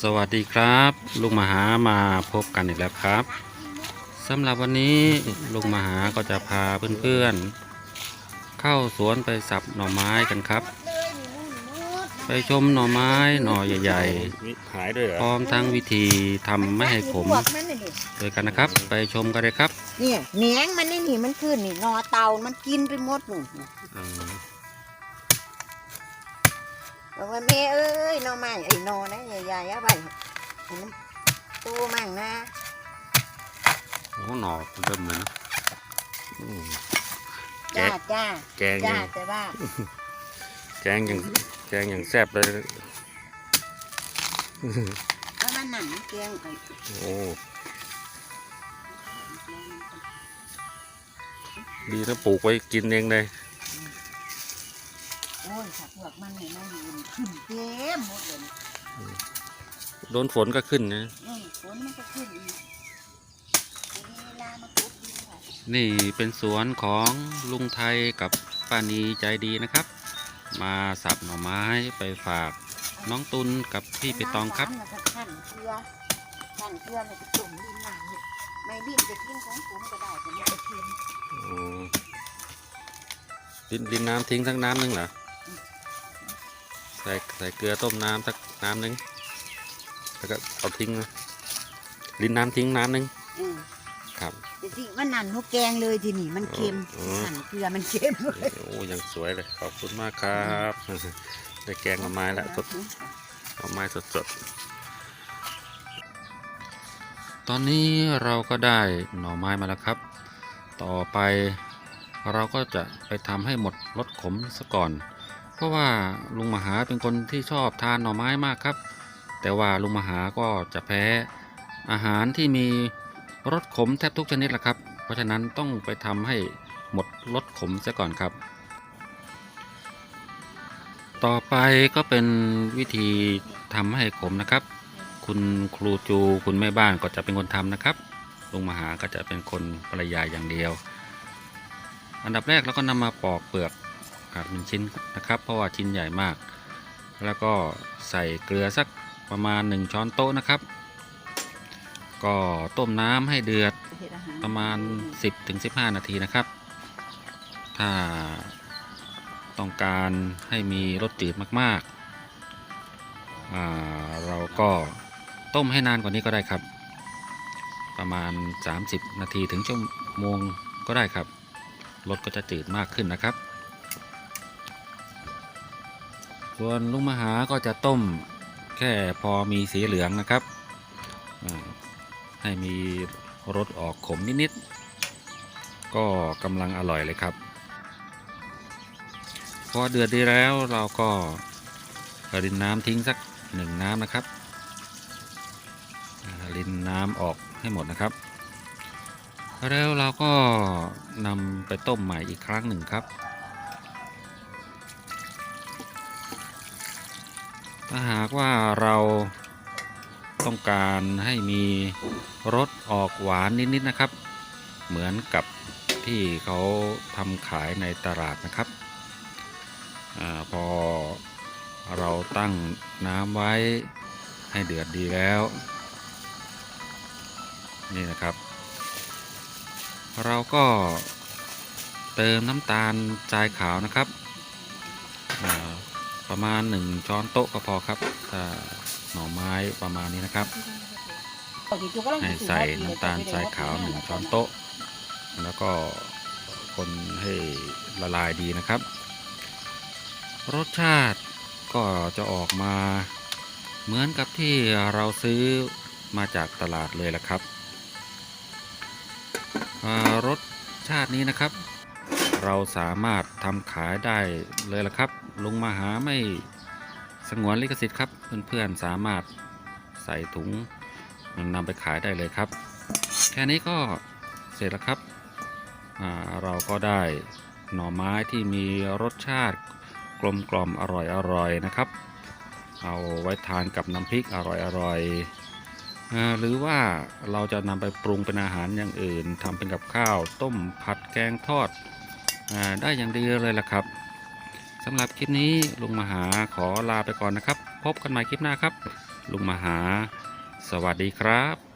สวัสดีครับ ลุงมหามาพบกันอีกแล้วครับสำหรับวันนี้ลุงมหาก็จะพาเพื่อนๆ เข้าสวนไปสับหน่อไม้กันครับ ไปชมหน่อไม้หน่อใหญ่มีหายด้วยเหรอๆพร้อมทั้งวิธีทำไม่ให้ขมพวกมันน่ะดิโดยกันนะครับ ไปชมกันเลยครับ เนี่ยแหนงมันนี่นี่มันขึ้นนี่นอเตามันกินไปหมดหนูอืม บอกว่าแม่เอ้ยหนอไม้ไอ้หนอนะใหญ่ๆเอาไปให้มันตู้มั่งนะโอ้หน่อเริ่มเลยนะอืมจ้าจ้าแกงจ้ายังแต่ว่าแกงยังแกงยังแซ่บเลยถ้ามันหนังเกลียงไปโอ้ดีถ้าปลูกไว้กินเองเลย โอ้ยถ้าพวกมันเนี่ยมันอยู่ขึ้นเต็มหมดเลยโดนฝนก็ขึ้นนะอืมฝนมันก็ขึ้นอีกเวลามาปุ๊บนี่ค่ะนี่เป็นสวนของลุงไทยกับป้านีใจดีนะครับ มาสับหน่อไม้ไปฝากน้องตุลกับพี่ไปตองครับ น้ำหวานน่ะก็ขั้นเกลือขั้นเกลือมันจะจุ่มดินน้ำเนี่ยไม่ดินจะกินของผมก็ได้แต่ไม่จะกิน โอ้ดินดินน้ำทิ้งสักน้ำหนึงเหรอใส่ใส่เกลือต้มน้ำสักน้ำหนึงแล้วก็เอาทิ้งนะดินน้ำทิ้งน้ำหนึงอืมครับแต่สิมันนั่นนกแกงเลยทีนี่มันเค็มอ๋อหั่นเกลือมันเค็มเลยโอ้ยังสวยเลยขอบคุณมากครับได้แกงหน่อไม้ละสดหน่อไม้สดสดตอนนี้เราก็ได้หน่อไม้มาแล้วครับ ต่อไปเราก็จะไปทำให้หมดรสขมซะก่อนเพ ราะว่าลุงมหาเป็นคนที่ชอบทานหน่อไม้มากครับ แต่ว่าลุงมหาก็จะแพ้อาหารที่มีรสขมแทบทุกชนิดแหละครับ เพราะฉะนั้นต้องไปทำให้หมดรสขมซะก่อนครับ ต่อไปก็เป็นวิธีทำให้ขมนะครับ คุณครูจูคุณแม่บ้านก็จะเป็นคนทำนะครับลุงมหาก็จะเป็นคนภรรยาอย่างเดียว อันดับแรกเราก็นำมาปอกเปลือก ครับเป็นชิ้นนะครับ เพราะว่าชิ้นใหญ่มาก แล้วก็ใส่เกลือสักประมาณ 1 ช้อนโต๊ะนะครับ ก็ต้มน้ำให้เดือดประมาณ 10-15 นาทีนะครับ ถ้าต้องการให้มีรสจืดมากๆอ่าเราก็ต้มให้นานกว่านี้ก็ได้ครับ ประมาณ 30 นาทีถึงชั่วโมงก็ได้ครับรสก็จะจืดมากขึ้นนะครับ ส่วนลุงมหาก็จะต้มแค่พอมีสีเหลืองนะครับ ให้มีรสออกขมนิดๆ ก็กำลังอร่อยเลยครับ พอเดือดดีแล้วเราก็รินน้ำทิ้งสักหนึ่งน้ำนะครับ รินน้ำออกให้หมดนะครับ แล้วเราก็นำไปต้มใหม่อีกครั้งหนึ่งครับ ถ้าหากว่าเราต้องการให้มีรสออกหวานนิดๆนะครับ เหมือนกับที่เขาทำขายในตลาดนะครับอพอเราตั้งน้ำไว้ให้เดือดดีแล้ว นี่นะครับ เราก็เติมน้ำตาลทรายขาวนะครับ ประมาณ 1 ช้อนโต๊ะก็พอครับถ้าหน่อไม้ประมาณนี้นะครับ ให้ใส่น้ำตาลทรายขาว 1 ช้อนโต๊ะ แล้วก็คนให้ละลายดีนะครับ รสชาติก็จะออกมาเหมือนกับที่เราซื้อมาจากตลาดเลยละครับอ่ารสชาตินี้นะครับ เราสามารถทำขายได้เลยละครับ ลงมาหาไม่สงวนลิขสิทธิ์ครับ เพื่อนๆสามารถใส่ถุงนำไปขายได้เลยครับ แค่นี้ก็เสร็จแล้วครับ เราก็ได้หน่อไม้ที่มีรสชาติกลมกล่อมอร่อยอร่อยนะครับ เอาไว้ทานกับน้ำพริกอร่อยอร่อยอหรือว่าเราจะนำไปปรุงเป็นอาหารอย่างอื่นทำเป็นกับข้าว ต้มผัดแกงทอด ได้อย่างดีเลยล่ะครับสำหรับคลิปนี้ลุงมหาขอลาไปก่อนนะครับ พบกันใหม่คลิปหน้าครับ ลุงมหา สวัสดีครับ